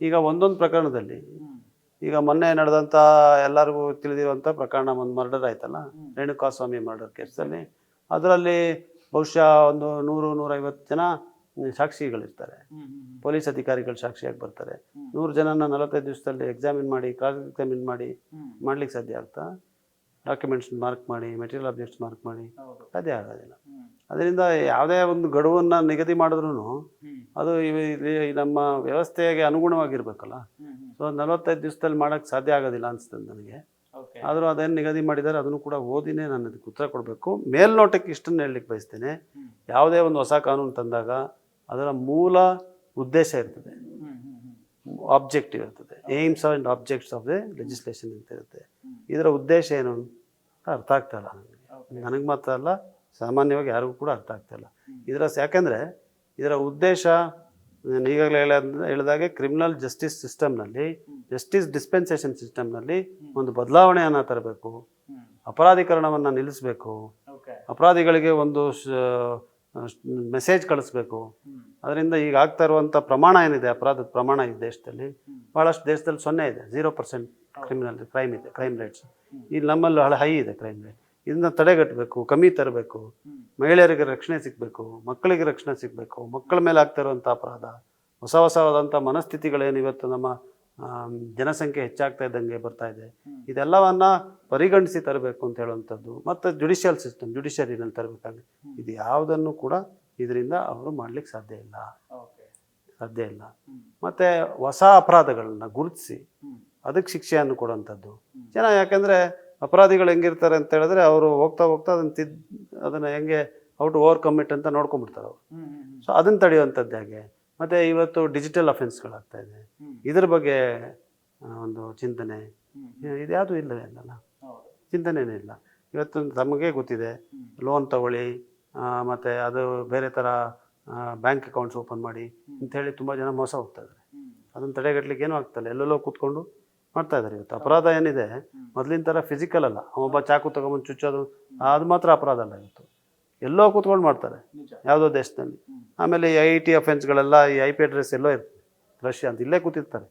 ಈಗ ಒಂದೊಂದು ಪ್ರಕರಣದಲ್ಲಿ ಈಗ ಮೊನ್ನೆ ನಡೆದಂತ ಎಲ್ಲರಿಗೂ ತಿಳಿದಿರುವಂತ ಪ್ರಕರಣ ಒಂದು ಮರ್ಡರ್ ಆಯ್ತಲ್ಲ? ರೇಣುಕಾಸ್ವಾಮಿ ಮರ್ಡರ್ ಕೇಸಲ್ಲಿ ಅದರಲ್ಲಿ ಬಹುಶಃ ಒಂದು ನೂರು ನೂರೈವತ್ತು ಜನ ಸಾಕ್ಷಿಗಳಿರ್ತಾರೆ. ಪೊಲೀಸ್ ಅಧಿಕಾರಿಗಳು ಸಾಕ್ಷಿಯಾಗಿ ಬರ್ತಾರೆ. ನೂರು ಜನನ ನಲವತ್ತೈದು ದಿವಸದಲ್ಲಿ ಎಕ್ಸಾಮಿನ್ ಮಾಡಿ ಕ್ರಾಸ್ ಎಕ್ಸಾಮಿನ್ ಮಾಡಿ ಮಾಡ್ಲಿಕ್ಕೆ ಸಾಧ್ಯ ಆಗ್ತಾ? ಡಾಕ್ಯುಮೆಂಟ್ಸ್ ಮಾರ್ಕ್ ಮಾಡಿ ಮೆಟೀರಿಯಲ್ ಆಬ್ಜೆಕ್ಟ್ಸ್ ಮಾರ್ಕ್ ಮಾಡಿ. ಸಾಧ್ಯ ಆಗೋದಿಲ್ಲ. ಅದರಿಂದ ಯಾವುದೇ ಒಂದು ಗಡುವನ್ನು ನಿಗದಿ ಮಾಡಿದ್ರು ಅದು ಇವ- ಇಲ್ಲಿ ನಮ್ಮ ವ್ಯವಸ್ಥೆಗೆ ಅನುಗುಣವಾಗಿರ್ಬೇಕಲ್ಲ. ಸೊ ನಲವತ್ತೈದು ದಿವಸದಲ್ಲಿ ಮಾಡೋಕ್ಕೆ ಸಾಧ್ಯ ಆಗೋದಿಲ್ಲ ಅನಿಸ್ತದೆ ನನಗೆ. ಆದರೂ ಅದೇನು ನಿಗದಿ ಮಾಡಿದ್ದಾರೆ ಅದನ್ನು ಕೂಡ ಓದಿನೇ ನಾನು ಅದಕ್ಕೆ ಉತ್ತರ ಕೊಡಬೇಕು. ಮೇಲ್ನೋಟಕ್ಕೆ ಇಷ್ಟನ್ನು ಹೇಳಲಿಕ್ಕೆ ಬಯಸ್ತೇನೆ. ಯಾವುದೇ ಒಂದು ಹೊಸ ಕಾನೂನು ತಂದಾಗ ಅದರ ಮೂಲ ಉದ್ದೇಶ ಇರ್ತದೆ. ಆಬ್ಜೆಕ್ಟಿವ್ ಇರ್ತದೆ. Aims and objects of the legislation ಅಂತ ಇರುತ್ತೆ. ಇದರ ಉದ್ದೇಶ ಏನು ಅಂತ ಅರ್ಥ ಆಗ್ತಾ ಇಲ್ಲ ನನಗೆ. ನನಗೆ ಮಾತ್ರ ಅಲ್ಲ ಸಾಮಾನ್ಯವಾಗಿ ಯಾರಿಗೂ ಕೂಡ ಅರ್ಥ ಆಗ್ತಾ ಇಲ್ಲ. ಇದರ ಯಾಕೆಂದರೆ ಇದರ ಉದ್ದೇಶ ನಾನು ಈಗಾಗಲೇ ಹೇಳ ಹೇಳಿದಾಗೆ ಕ್ರಿಮಿನಲ್ ಜಸ್ಟಿಸ್ ಸಿಸ್ಟಮ್ನಲ್ಲಿ ಜಸ್ಟಿಸ್ ಡಿಸ್ಪೆನ್ಸೇಷನ್ ಸಿಸ್ಟಮ್ನಲ್ಲಿ ಒಂದು ಬದಲಾವಣೆಯನ್ನು ತರಬೇಕು ಅಪರಾಧೀಕರಣವನ್ನು ನಿಲ್ಲಿಸಬೇಕು ಅಪರಾಧಿಗಳಿಗೆ ಒಂದು ಮೆಸೇಜ್ ಕಳಿಸ್ಬೇಕು. ಅದರಿಂದ ಈಗ ಆಗ್ತಾ ಇರುವಂಥ ಪ್ರಮಾಣ ಏನಿದೆ ಅಪರಾಧದ ಪ್ರಮಾಣ ಈ ದೇಶದಲ್ಲಿ ಭಾಳಷ್ಟು ದೇಶದಲ್ಲಿ ಸೊನ್ನೆ ಇದೆ ಜೀರೋ ಪರ್ಸೆಂಟ್ ಕ್ರಿಮಿನಲ್ ಕ್ರೈಮ್ ಇದೆ ಕ್ರೈಮ್ ರೇಟ್ಸ್ ಇಲ್ಲಿ ನಮ್ಮಲ್ಲಿ ಹೈ ಇದೆ ಕ್ರೈಮ್ ರೇಟ್ ಇದನ್ನ ತಡೆಗಟ್ಟಬೇಕು ಕಮ್ಮಿ ತರಬೇಕು. ಮಹಿಳೆಯರಿಗೆ ರಕ್ಷಣೆ ಸಿಗಬೇಕು ಮಕ್ಕಳಿಗೆ ರಕ್ಷಣೆ ಸಿಗಬೇಕು ಮಕ್ಕಳ ಮೇಲೆ ಆಗ್ತಾ ಇರುವಂಥ ಅಪರಾಧ ಹೊಸ ಹೊಸವಾದಂಥ ಮನಸ್ಥಿತಿಗಳೇನು ಇವತ್ತು ನಮ್ಮ ಜನಸಂಖ್ಯೆ ಹೆಚ್ಚಾಗ್ತಾ ಇದ್ದಂಗೆ ಬರ್ತಾ ಇದೆ. ಇದೆಲ್ಲವನ್ನ ಪರಿಗಣಿಸಿ ತರಬೇಕು ಅಂತ ಹೇಳುವಂಥದ್ದು ಮತ್ತು ಜುಡಿಷಿಯಲ್ ಸಿಸ್ಟಮ್ ಜುಡಿಷಿಯರಿನಲ್ಲಿ ತರಬೇಕಾಗಿ ಇದು ಯಾವುದನ್ನು ಕೂಡ ಇದರಿಂದ ಅವರು ಮಾಡ್ಲಿಕ್ಕೆ ಸಾಧ್ಯ ಇಲ್ಲ. ಸಾಧ್ಯ ಇಲ್ಲ. ಮತ್ತು ಹೊಸ ಅಪರಾಧಗಳನ್ನ ಗುರುತಿಸಿ ಅದಕ್ಕೆ ಶಿಕ್ಷೆಯನ್ನು ಕೊಡುವಂಥದ್ದು. ಜನ ಯಾಕಂದರೆ ಅಪರಾಧಿಗಳು ಹೆಂಗಿರ್ತಾರೆ ಅಂತ ಹೇಳಿದ್ರೆ ಅವರು ಹೋಗ್ತಾ ಹೋಗ್ತಾ ಅದನ್ನು ತಿದ್ ಅದನ್ನು ಹೆಂಗೆ ಔಟ್ ಓವರ್ ಕಮಿಟ್ ಅಂತ ನೋಡ್ಕೊಂಡ್ಬಿಡ್ತಾರೆ ಅವರು ಸೊ ಅದನ್ನು ತಡೆಯುವಂಥದ್ದು ಹೇಗೆ? ಮತ್ತು ಇವತ್ತು ಡಿಜಿಟಲ್ ಅಫೆನ್ಸ್ಗಳಾಗ್ತಾ ಇದೆ. ಇದ್ರ ಬಗ್ಗೆ ಒಂದು ಚಿಂತನೆ. ಇದ್ಯಾವುದು ಇಲ್ಲವೇ ಇಲ್ಲಲ್ಲ ಚಿಂತನೆನೇ ಇಲ್ಲ. ಇವತ್ತು ತಮಗೆ ಗೊತ್ತಿದೆ ಲೋನ್ ತಗೊಳ್ಳಿ ಮತ್ತು ಅದು ಬೇರೆ ಥರ ಬ್ಯಾಂಕ್ ಅಕೌಂಟ್ಸ್ ಓಪನ್ ಮಾಡಿ ಅಂಥೇಳಿ ತುಂಬ ಜನ ಮೋಸ ಹೋಗ್ತಾ ಇದ್ದಾರೆ ಅದನ್ನು ತಡೆಗಟ್ಟಲಿಕ್ಕೆ ಏನೂ ಆಗ್ತಾಯಿಲ್ಲ ಎಲ್ಲೆಲ್ಲೋ ಕೂತ್ಕೊಂಡು ಮಾಡ್ತಾ ಇದ್ದಾರೆ ಇವತ್ತು. ಅಪರಾಧ ಏನಿದೆ ಮೊದಲಿನ ಥರ ಫಿಸಿಕಲ್ ಅಲ್ಲ. ಒಬ್ಬ ಚಾಕು ತಗೊಂಬಂದು ಚುಚ್ಚೋದು ಅದು ಮಾತ್ರ ಅಪರಾಧ ಅಲ್ಲ ಇವತ್ತು. ಎಲ್ಲೋ ಕೂತ್ಕೊಂಡು ಮಾಡ್ತಾರೆ. ಯಾವುದೋ ದೇಶದಲ್ಲಿ. ಆಮೇಲೆ ಈ ಐ ಟಿ ಅಫೆನ್ಸ್ಗಳೆಲ್ಲ ಈ ಐ ಪಿ ಅಡ್ರೆಸ್ ಎಲ್ಲೋ ಇರ್ತದೆ ರಷ್ಯಾ ಅಂತ ಇಲ್ಲೇ ಕೂತಿರ್ತಾರೆ.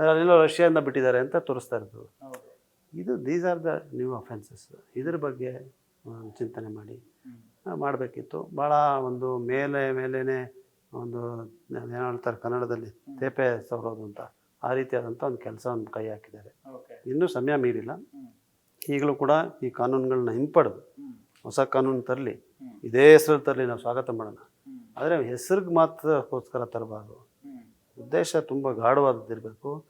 ಅಲ್ಲೆಲ್ಲೋ ರಷ್ಯಾದಿಂದ ಬಿಟ್ಟಿದ್ದಾರೆ ಅಂತ ತೋರಿಸ್ತಾ ಇರ್ತದೆ ಇದು these are the new offences ಇದ್ರ ಬಗ್ಗೆ ಚಿಂತನೆ ಮಾಡಿ. ಮಾಡಬೇಕಿತ್ತು. ಭಾಳ ಒಂದು ಮೇಲೆ ಮೇಲೇ ಒಂದು ಏನು ಹೇಳ್ತಾರೆ ಕನ್ನಡದಲ್ಲಿ ತೇಪೆ ಸವರೋದು ಅಂತ. ಆ ರೀತಿಯಾದಂಥ ಒಂದು ಕೆಲಸವನ್ನು ಕೈ ಹಾಕಿದ್ದಾರೆ. ಇನ್ನೂ ಸಮಯ ಮೀರಿಲ್ಲ. ಈಗಲೂ ಕೂಡ ಈ ಕಾನೂನುಗಳನ್ನ ಹಿಂಪಡೆದು ಹೊಸ ಕಾನೂನು ತರಲಿ ಇದೇ ಹೆಸರು ತರಲಿ ನಾವು ಸ್ವಾಗತ ಮಾಡೋಣ. ಆದರೆ ಹೆಸರಿಗೆ ಮಾತ್ರಕ್ಕೋಸ್ಕರ ತರಬಾರ್ದು. ಉದ್ದೇಶ ತುಂಬ ಗಾಢವಾದದ್ದಿರಬೇಕು.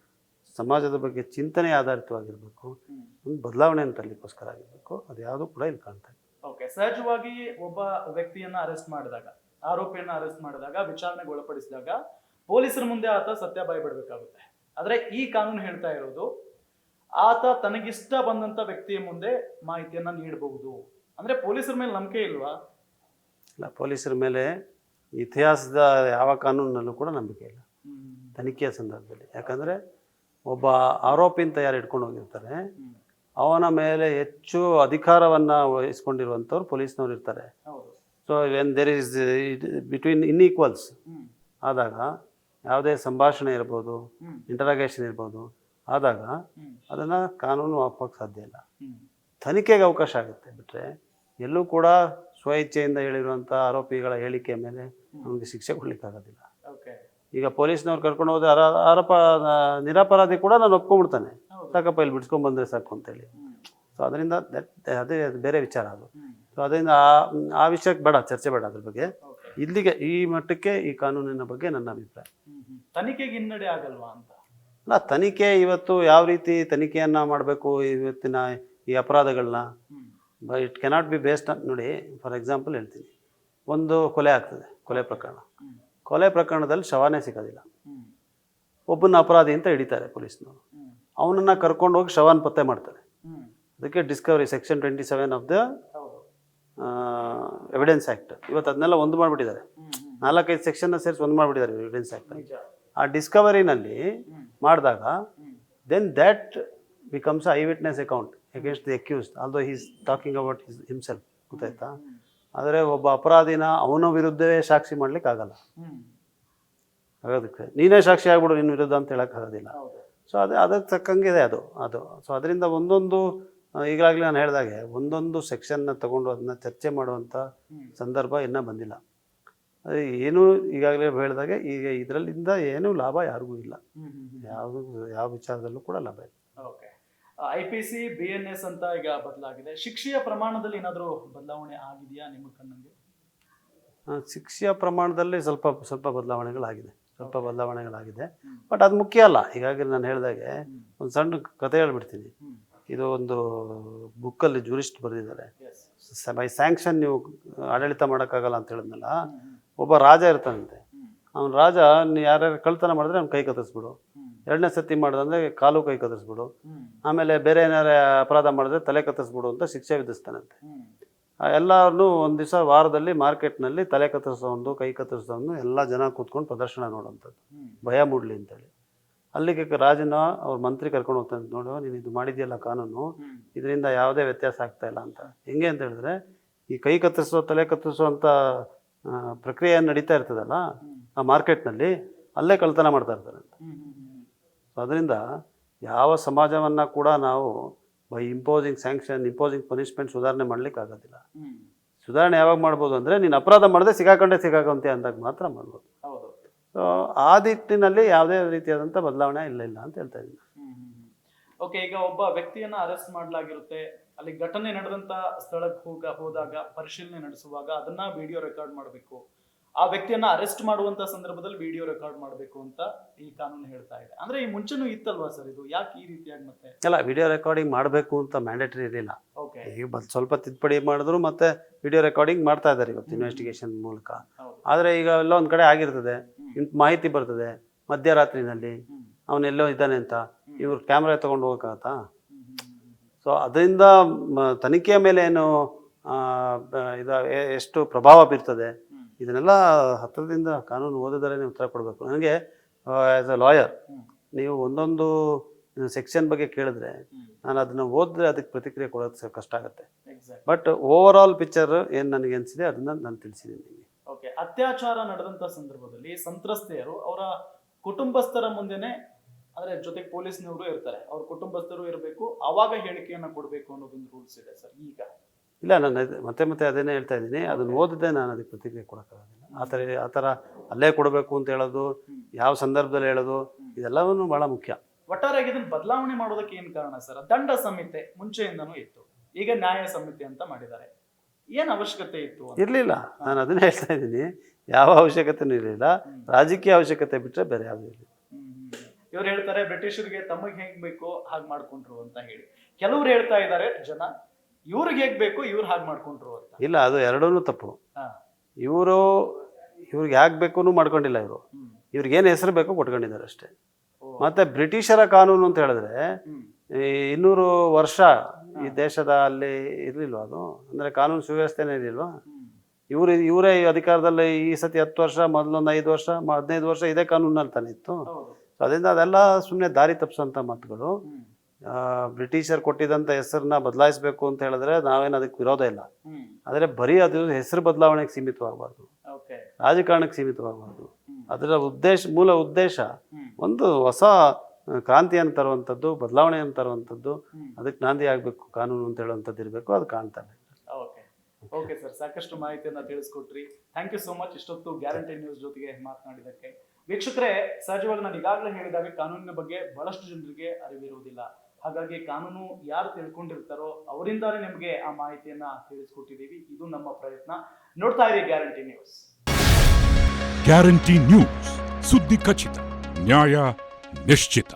ಸಮಾಜದ ಬಗ್ಗೆ ಚಿಂತನೆ ಆಧಾರಿತವಾಗಿರಬೇಕು. ಒಂದು ಬದಲಾವಣೆಯನ್ನು ತರಲಿಕ್ಕೋಸ್ಕರ ಆಗಿರಬೇಕು. ಅದು ಯಾವುದೂ ಕೂಡ ಇಲ್ಲಿ ಕಾಣ್ತಾ ಇಲ್ಲ. ಓಕೆ. ಸಹಜವಾಗಿ ಒಬ್ಬ ವ್ಯಕ್ತಿಯನ್ನ ಅರೆಸ್ಟ್ ಮಾಡಿದಾಗ ಆರೋಪಿಯನ್ನ ಅರೆಸ್ಟ್ ಮಾಡಿದಾಗ ವಿಚಾರಣೆಗೆ ಒಳಪಡಿಸಿದಾಗ ಪೊಲೀಸರ ಮುಂದೆ ಆತ ಸತ್ಯ ಬಿಡಬೇಕಾಗುತ್ತೆ ಆದ್ರೆ ಈ ಕಾನೂನು ಹೇಳ್ತಾ ಇರೋದು ಆತ ತನಗಿಷ್ಟ ಬಂದಂತ ವ್ಯಕ್ತಿಯ ಮುಂದೆ ಮಾಹಿತಿಯನ್ನ ನೀಡಬಹುದು. ಅಂದ್ರೆ ಪೊಲೀಸರ ಮೇಲೆ ನಂಬಿಕೆ ಇಲ್ವಾ? ಇಲ್ಲ ಪೊಲೀಸರ ಮೇಲೆ ಇತಿಹಾಸದ ಯಾವ ಕಾನೂನಿನಲ್ಲೂ ಕೂಡ ನಂಬಿಕೆ ಇಲ್ಲ. ತನಿಖೆಯ ಸಂದರ್ಭದಲ್ಲಿ. ಯಾಕಂದರೆ ಒಬ್ಬ ಆರೋಪಿ ಅಂತ ಯಾರು ಇಟ್ಕೊಂಡು ಹೋಗಿರ್ತಾರೆ ಅವನ ಮೇಲೆ ಹೆಚ್ಚು ಅಧಿಕಾರವನ್ನು ವಹಿಸ್ಕೊಂಡಿರುವಂಥವ್ರು ಪೊಲೀಸ್ನವ್ರು ಇರ್ತಾರೆ. So when there is between inequals ಆದಾಗ ಯಾವುದೇ ಸಂಭಾಷಣೆ ಇರ್ಬೋದು ಇಂಟರಾಗೇಷನ್ ಇರ್ಬೋದು ಆದಾಗ ಅದನ್ನು ಕಾನೂನು ಒಪ್ಪಕ್ಕೆ ಸಾಧ್ಯ ಇಲ್ಲ. ತನಿಖೆಗೆ ಅವಕಾಶ ಆಗುತ್ತೆ ಬಿಟ್ಟರೆ ಎಲ್ಲೂ ಕೂಡ ಸ್ವಇಚ್ಛೆಯಿಂದ ಹೇಳಿರುವಂಥ ಆರೋಪಿಗಳ ಹೇಳಿಕೆ ಮೇಲೆ ನಮಗೆ ಶಿಕ್ಷೆ ಕೊಡಲಿಕ್ಕಾಗೋದಿಲ್ಲ ಈಗ ಪೊಲೀಸ್ನವ್ರು ಕರ್ಕೊಂಡು ಹೋದ್ರೆ ಆರ ಆರೋಪ ನಿರಪರಾಧಿ ಕೂಡ ನಾನು ಒಪ್ಕೊಂಡ್ಬಿಡ್ತಾನೆ. ಸಾಕಪ್ಪ ಇಲ್ಲಿ ಬಿಡ್ಸ್ಕೊಂಡ್ಬಂದ್ರೆ ಸಾಕು ಅಂತೇಳಿ. ಸೊ ಅದರಿಂದ ಅದೇ ಅದು ಬೇರೆ ವಿಚಾರ ಅದು. ಸೊ ಅದರಿಂದ ಆ ಆ ವಿಷಯಕ್ಕೆ ಬೇಡ ಚರ್ಚೆ ಬೇಡ ಅದ್ರ ಬಗ್ಗೆ. ಇಲ್ಲಿಗೆ ಈ ಮಟ್ಟಕ್ಕೆ ಈ ಕಾನೂನಿನ ಬಗ್ಗೆ ನನ್ನ ಅಭಿಪ್ರಾಯ. ತನಿಖೆಗೆ ಹಿನ್ನಡೆ ಆಗಲ್ವಾ ಅಂತ? ಅಲ್ಲ ತನಿಖೆ ಇವತ್ತು ಯಾವ ರೀತಿ ತನಿಖೆಯನ್ನ ಮಾಡಬೇಕು ಇವತ್ತಿನ ಈ ಅಪರಾಧಗಳನ್ನ? ಇಟ್ ಕೆನಾಟ್ ಬಿ ಬೇಸ್ಡ್ ನೋಡಿ ಫಾರ್ ಎಕ್ಸಾಂಪಲ್ ಹೇಳ್ತೀನಿ. ಒಂದು ಕೊಲೆ ಆಗ್ತದೆ ಕೊಲೆ ಪ್ರಕರಣ. ಕೊಲೆ ಪ್ರಕರಣದಲ್ಲಿ ಶವಾನೇ ಸಿಗೋದಿಲ್ಲ. ಒಬ್ಬನ ಅಪರಾಧಿ ಅಂತ ಹಿಡಿತಾರೆ ಪೊಲೀಸ್ನವರು. ಅವನನ್ನು ಕರ್ಕೊಂಡು ಹೋಗಿ ಶವನ್ ಪತ್ತೆ ಮಾಡ್ತಾರೆ. ಅದಕ್ಕೆ discovery section twenty seven of the evidence act ಇವತ್ತು ಅದನ್ನೆಲ್ಲ ಒಂದು ಮಾಡಿಬಿಟ್ಟಿದ್ದಾರೆ. ನಾಲ್ಕೈದು ಸೆಕ್ಷನ್ನ ಸೇರಿಸಿ ಒಂದು ಮಾಡಿಬಿಟ್ಟಿದ್ದಾರೆ ಎವಿಡೆನ್ಸ್ ಆ್ಯಕ್ಟ್ ಆ ಡಿಸ್ಕವರಿನಲ್ಲಿ ಮಾಡಿದಾಗ then that becomes eyewitness account against the accused although he's talking about his himself ಗೊತ್ತಾಯ್ತಾ? ಆದರೆ ಒಬ್ಬ ಅಪರಾಧಿನ ಅವನ ವಿರುದ್ಧವೇ ಸಾಕ್ಷಿ ಮಾಡ್ಲಿಕ್ಕೆ ಆಗಲ್ಲ. ಆಗೋದಕ್ಕೆ ನೀನೇ ಸಾಕ್ಷಿ ಆಗ್ಬಿಡು ನಿನ್ನ ವಿರುದ್ಧ ಅಂತ ಹೇಳೋಕ್ಕಾಗೋದಿಲ್ಲ ಆಗೋದಿಲ್ಲ. ಸೊ ಅದೇ ಅದಕ್ಕೆ ತಕ್ಕಂಗಿದೆ ಅದು ಅದು. ಸೊ ಅದರಿಂದ ಒಂದೊಂದು ಈಗಾಗಲೇ ನಾನು ಹೇಳಿದಾಗೆ ಒಂದೊಂದು ಸೆಕ್ಷನ್ನ ತಗೊಂಡು ಅದನ್ನ ಚರ್ಚೆ ಮಾಡುವಂಥ ಸಂದರ್ಭ ಇನ್ನೂ ಬಂದಿಲ್ಲ. ಅದು ಏನು ಈಗಾಗಲೇ ಹೇಳಿದಾಗೆ ಈಗ ಇದರಲ್ಲಿಂದ ಏನೂ ಲಾಭ ಯಾರಿಗೂ ಇಲ್ಲ. ಹ್ಮ್ ಯಾವ ಯಾವ ವಿಚಾರದಲ್ಲೂ ಕೂಡ ಲಾಭ ಇಲ್ಲ. Okay. I P C B N S ಅಂತ ಈಗ ಬದಲಾಗಿದೆ. ಶಿಕ್ಷೆಯ ಪ್ರಮಾಣದಲ್ಲಿ ಏನಾದರೂ ಬದಲಾವಣೆ ಆಗಿದೆಯಾ ನಿಮ್ಮ ಕಣ್ಣಲ್ಲಿ? ಶಿಕ್ಷೆಯ ಪ್ರಮಾಣದಲ್ಲಿ ಸ್ವಲ್ಪ ಸ್ವಲ್ಪ ಬದಲಾವಣೆಗಳಾಗಿದೆ. ಸ್ವಲ್ಪ ಬದಲಾವಣೆಗಳಾಗಿದೆ. ಬಟ್ ಅದು ಮುಖ್ಯ ಅಲ್ಲ. ಹೀಗಾಗಿ ನಾನು ಹೇಳಿದಾಗೆ ಒಂದು ಸಣ್ಣ ಕತೆ ಹೇಳ್ಬಿಡ್ತೀನಿ. ಇದು ಒಂದು ಬುಕ್ಕಲ್ಲಿ ಜೂರಿಸ್ಟ್ ಬರೆದಿದ್ದಾರೆ. ಬೈ ಸ್ಯಾಂಕ್ಷನ್ ನೀವು ಆಡಳಿತ ಮಾಡೋಕ್ಕಾಗಲ್ಲ ಅಂತ ಹೇಳಿದ್ನಲ್ಲ. ಒಬ್ಬ ರಾಜ ಇರ್ತಾನಂತೆ. ಅವ್ನು ರಾಜ, ನೀ ಯಾರ್ಯಾರು ಕಳ್ತನ ಮಾಡಿದ್ರೆ ಅವ್ನು ಕೈ ಕತ್ತರಿಸ್ಬಿಡು. ಎರಡನೇ ಸತಿ ಮಾಡಿದಂದ್ರೆ ಕಾಲು ಕೈ ಕತ್ತರಿಸ್ಬಿಡು. ಆಮೇಲೆ ಬೇರೆ ಏನಾರ ಅಪರಾಧ ಮಾಡಿದ್ರೆ ತಲೆ ಕತ್ತರಿಸ್ಬಿಡು ಅಂತ ಶಿಕ್ಷೆ ವಿಧಿಸ್ತಾನಂತೆ. ಎಲ್ಲರನ್ನೂ ಒಂದು ದಿವಸ ವಾರದಲ್ಲಿ ಮಾರ್ಕೆಟ್ನಲ್ಲಿ ತಲೆ ಕತ್ತರಿಸೋನು ಕೈ ಕತ್ತರಿಸೋನು ಎಲ್ಲ ಜನ ಕೂತ್ಕೊಂಡು ಪ್ರದರ್ಶನ ನೋಡೋಂಥದ್ದು ಭಯ ಮೂಡಲಿ ಅಂತೇಳಿ. ಅಲ್ಲಿಗೆ ರಾಜನ ಅವ್ರ ಮಂತ್ರಿ ಕರ್ಕೊಂಡು ಹೋಗ್ತಾನೆ ನೋಡು, ನೀನು ಇದು ಮಾಡಿದೆಯಲ್ಲ ಕಾನೂನು, ಇದರಿಂದ ಯಾವುದೇ ವ್ಯತ್ಯಾಸ ಆಗ್ತಾ ಇಲ್ಲ ಅಂತ. ಹೆಂಗೆ ಅಂತ ಹೇಳಿದ್ರೆ, ಈ ಕೈ ಕತ್ತರಿಸೋ, ತಲೆ ಕತ್ತರಿಸೋ ಅಂತ ಪ್ರಕ್ರಿಯೆ ನಡೀತಾ ಇರ್ತದಲ್ಲ ಆ ಮಾರ್ಕೆಟ್ನಲ್ಲಿ ಅಲ್ಲೇ ಕಳ್ತನ ಮಾಡ್ತಾ ಇರ್ತಾರೆ ಅಂತ. ಸೊ ಅದರಿಂದ ಯಾವ ಸಮಾಜವನ್ನು ಕೂಡ ನಾವು by imposing sanction imposing punishment ಸುಧಾರಣೆ ಮಾಡ್ಲಿಕ್ಕೆ ಆಗೋದಿಲ್ಲ. ಸುಧಾರಣೆ ಯಾವಾಗ ಮಾಡ್ಬೋದು ಅಂದರೆ ನೀನು ಅಪರಾಧ ಮಾಡದೆ ಸಿಗಾಕೊಂಡೆ ಸಿಗಾಕೊಂತೆ ಅಂದಾಗ ಮಾತ್ರ ಮಾಡ್ಬೋದು. ಹೌದು. ಸೊ ಆ ದಿಟ್ಟಿನಲ್ಲಿ ಯಾವುದೇ ರೀತಿಯಾದಂಥ ಬದಲಾವಣೆ ಇಲ್ಲ ಇಲ್ಲ ಅಂತ ಹೇಳ್ತಾ ಇದ್ದೀನಿ. ಓಕೆ ಈಗ ಒಬ್ಬ ವ್ಯಕ್ತಿಯನ್ನು ಅರೆಸ್ಟ್ ಮಾಡಲಾಗಿರುತ್ತೆ. ಅಲ್ಲಿ ಘಟನೆ ನಡೆದಂತ ಸ್ಥಳಕ್ಕೆ ಹೋಗ ಹೋದಾಗ ಪರಿಶೀಲನೆ ನಡೆಸುವಾಗ ಅದನ್ನ ವಿಡಿಯೋ ರೆಕಾರ್ಡ್ ಮಾಡಬೇಕು. ಆ ವ್ಯಕ್ತಿಯನ್ನ ಅರೆಸ್ಟ್ ಮಾಡುವಂತ ಸಂದರ್ಭದಲ್ಲಿ ವಿಡಿಯೋ ರೆಕಾರ್ಡ್ ಮಾಡಬೇಕು ಅಂತ ಈ ಕಾನೂನು ಹೇಳ್ತಾ ಇದೆ. ಅಂದ್ರೆ ಈ ಮುಂಚೆನೂ ಇತ್ತಲ್ವಾ ಸರ್ ಇದು? ಯಾಕೆ ಈ ರೀತಿಯಾಗಿ ಮತ್ತೆ? ಅಲ್ಲ ವಿಡಿಯೋ ರೆಕಾರ್ಡಿಂಗ್ ಮಾಡಬೇಕು ಅಂತ ಮ್ಯಾಂಡೇಟರಿ ಇರಲಿಲ್ಲ. ಈಗ ಸ್ವಲ್ಪ ತಿದ್ದುಪಡಿ ಮಾಡಿದ್ರು ಮತ್ತೆ ವಿಡಿಯೋ ರೆಕಾರ್ಡಿಂಗ್ ಮಾಡ್ತಾ ಇದ್ದಾರೆ ಇವತ್ತು ಇನ್ವೆಸ್ಟಿಗೇಷನ್ ಮೂಲಕ. ಆದ್ರೆ ಈಗ ಎಲ್ಲ ಒಂದ್ ಕಡೆ ಆಗಿರ್ತದೆ. ಮಾಹಿತಿ ಬರ್ತದೆ. ಮಧ್ಯರಾತ್ರಿನಲ್ಲಿ. ಅವನೆಲ್ಲೋ ಇದ್ದಾನೆ ಅಂತ. ಇವ್ರು ಕ್ಯಾಮ್ರಾ ತಗೊಂಡು ಹೋಗಕ್ಕಾಗತ್ತಾ? ಸೊ ಅದರಿಂದ ತನಿಖೆಯ ಮೇಲೆ ಏನು ಇದ ಎಷ್ಟು ಪ್ರಭಾವ ಬೀರ್ತದೆ ಇದನ್ನೆಲ್ಲ ಹತ್ತಿರದಿಂದ ಕಾನೂನು ಓದಿದರೆ ನೀವು ಉತ್ತರ ಕೊಡಬೇಕು. ನನಗೆ ಆ್ಯಸ್ ಅ ಲಾಯರ್ ನೀವು ಒಂದೊಂದು ಸೆಕ್ಷನ್ ಬಗ್ಗೆ ಕೇಳಿದ್ರೆ ನಾನು ಅದನ್ನು ಓದಿದ್ರೆ ಅದಕ್ಕೆ ಪ್ರತಿಕ್ರಿಯೆ ಕೊಡೋದು ಕಷ್ಟ ಆಗುತ್ತೆ. ಬಟ್ ಓವರ್ ಆಲ್ ಪಿಕ್ಚರ್ ಏನು ನನಗೆ ಅನಿಸಿದೆ ಅದನ್ನು ನಾನು ತಿಳಿಸಿದ್ದೀನಿ ನಿಮಗೆ. ಓಕೆ ಅತ್ಯಾಚಾರ ನಡೆದಂತ ಸಂದರ್ಭದಲ್ಲಿ ಸಂತ್ರಸ್ತೆಯರು ಅವರ ಕುಟುಂಬಸ್ಥರ ಮುಂದೆನೆ ಅಂದ್ರೆ ಜೊತೆಗೆ ಪೊಲೀಸ್ನವರು ಇರ್ತಾರೆ ಅವ್ರ ಕುಟುಂಬಸ್ಥರು ಇರಬೇಕು ಅವಾಗ ಹೇಳಿಕೆಯನ್ನ ಕೊಡಬೇಕು ಅನ್ನೋದೊಂದು ರೂಲ್ಸ್ ಇದೆ ಸರ್ ಈಗ. ಇಲ್ಲ ನಾನು ಮತ್ತೆ ಮತ್ತೆ ಅದನ್ನೇ ಹೇಳ್ತಾ ಇದ್ದೀನಿ ಅದನ್ನ ಓದಿದ್ದೆ ನಾನು ಅದಕ್ಕೆ ಪ್ರತಿಕ್ರಿಯೆ ಕೊಡೋಕ್ಕಾಗೋದಿಲ್ಲ ಆ ಥರ ಆ ಥರ ಅಲ್ಲೇ ಕೊಡಬೇಕು ಅಂತ ಹೇಳೋದು. ಯಾವ ಸಂದರ್ಭದಲ್ಲಿ ಹೇಳೋದು ಇದೆಲ್ಲವೂ ಬಹಳ ಮುಖ್ಯ. ಒಟ್ಟಾರೆಯಾಗಿ ಇದನ್ನ ಬದಲಾವಣೆ ಮಾಡೋದಕ್ಕೆ ಏನು ಕಾರಣ ಸರ್ ದಂಡ ಸಂಹಿತೆ ಮುಂಚೆಯಿಂದನೂ ಇತ್ತು ಈಗ ನ್ಯಾಯ ಸಂಹಿತೆ ಅಂತ ಮಾಡಿದ್ದಾರೆ. ಏನ್ ಅವಶ್ಯಕತೆ ಇತ್ತು? ಇರಲಿಲ್ಲ ನಾನು ಅದನ್ನೇ ಹೇಳ್ತಾ ಇದ್ದೀನಿ ಯಾವ ಅವಶ್ಯಕತೆನೂ ಇರಲಿಲ್ಲ ರಾಜಕೀಯ ಅವಶ್ಯಕತೆ ಬಿಟ್ಟರೆ ಬೇರೆ ಯಾವುದೂ ಇರಲಿಲ್ಲ. ಇವ್ರು ಹೇಳ್ತಾರೆ ಬ್ರಿಟಿಷರಿಗೆ ತಮಗೆ ಹೇಗ್ ಬೇಕೋ ಹಾಗೆ ಮಾಡ್ಕೊಂಡ್ರು ಅಂತ ಹೇಳಿ. ಕೆಲವ್ರು ಹೇಳ್ತಾ ಇದ್ದಾರೆ ಜನ ಇವ್ರಿಗೆ ಹೇಗ್ ಬೇಕೋ ಇವ್ರು ಹಾಗೆ ಮಾಡ್ಕೊಂಡ್ರು ಅಂತ. ಇಲ್ಲ ಅದು ಎರಡೂ ತಪ್ಪು. ಇವರು ಇವ್ರಿಗೆ ಯಾಕೆ ಬೇಕು ಮಾಡ್ಕೊಂಡಿಲ್ಲ ಇವರು. ಇವ್ರಿಗೆ ಏನು ಹೆಸರು ಬೇಕೋ ಕೊಟ್ಕೊಂಡಿದ್ದಾರೆ ಅಷ್ಟೇ. ಮತ್ತೆ ಬ್ರಿಟಿಷರ ಕಾನೂನು ಅಂತ ಹೇಳಿದ್ರೆ ಇನ್ನೂರು ವರ್ಷ ಈ ದೇಶದ ಅಲ್ಲಿ ಇರ್ಲಿಲ್ವಾ ಅದು? ಅಂದ್ರೆ ಕಾನೂನು ಸುವ್ಯವಸ್ಥೆನೇ ಇರಲಿಲ್ವಾ? ಇವ್ರ ಇವರೇ ಅಧಿಕಾರದಲ್ಲಿ ಈ ಸತಿ ಹತ್ತು ವರ್ಷ ಮೊದಲೊಂದು ಐದು ವರ್ಷ ಹದಿನೈದು ವರ್ಷ ಇದೇ ಕಾನೂನಲ್ಲಿ ತಾನೇ ಇತ್ತು? ಸೊ ಅದರಿಂದ ಅದೆಲ್ಲ ಸುಮ್ಮನೆ ದಾರಿ ತಪ್ಪಿಸೋಂಥ ಮಾತುಗಳು. ಬ್ರಿಟಿಷರ್ ಕೊಟ್ಟಿದ್ದಂಥ ಹೆಸರನ್ನ ಬದಲಾಯಿಸಬೇಕು ಅಂತ ಹೇಳಿದ್ರೆ ನಾವೇನು ಅದಕ್ಕೆ ವಿರೋಧ ಇಲ್ಲ. ಆದರೆ ಬರೀ ಅದು ಹೆಸರು ಬದಲಾವಣೆಗೆ ಸೀಮಿತವಾಗಬಾರ್ದು. ರಾಜಕಾರಣಕ್ಕೆ ಸೀಮಿತವಾಗಬಾರ್ದು. ಅದರ ಉದ್ದೇಶ ಮೂಲ ಉದ್ದೇಶ ಒಂದು ಹೊಸ ಕ್ರಾಂತಿಯನ್ನು ತರುವಂಥದ್ದು ಬದಲಾವಣೆಯನ್ನು ತರುವಂಥದ್ದು ಅದಕ್ಕೆ ನಾಂದಿ ಆಗಬೇಕು ಕಾನೂನು ಅಂತ ಹೇಳುವಂಥದ್ದು ಇರಬೇಕು ಅದು ಕಾಣ್ತಾರೆ ಓಕೆ. ಓಕೆ ಸರ್ ಸಾಕಷ್ಟು ಮಾಹಿತಿಯನ್ನು ತಿಳಿಸ್ಕೊಟ್ರಿ. ಥ್ಯಾಂಕ್ ಯು ಸೋ ಮಚ್ ಇಷ್ಟೊತ್ತು ಗ್ಯಾರಂಟಿ ನ್ಯೂಸ್ ಜೊತೆಗೆ ಮಾತನಾಡಿದ್ದಕ್ಕೆ. ವೀಕ್ಷಕರೇ, ಸಹಜವಾಗಿ ನಾನು ಈಗಾಗಲೇ ಹೇಳಿದಾಗ ಕಾನೂನಿನ ಬಗ್ಗೆ ಬಹಳಷ್ಟು ಜನರಿಗೆ ಅರಿವಿರುವುದಿಲ್ಲ. ಹಾಗಾಗಿ ಕಾನೂನು ಯಾರು ತಿಳ್ಕೊಂಡಿರ್ತಾರೋ ಅವರಿಂದಾನೇ ನಿಮಗೆ ಆ ಮಾಹಿತಿಯನ್ನ ತಿಳಿಸ್ಕೊಟ್ಟಿದ್ದೀವಿ. ಇದು ನಮ್ಮ ಪ್ರಯತ್ನ. ನೋಡ್ತಾ ಇರಿ ಗ್ಯಾರಂಟಿ ನ್ಯೂಸ್. Guarantee news. ಸುದ್ದಿ ಖಚಿತ, ನ್ಯಾಯ ನಿಶ್ಚಿತ.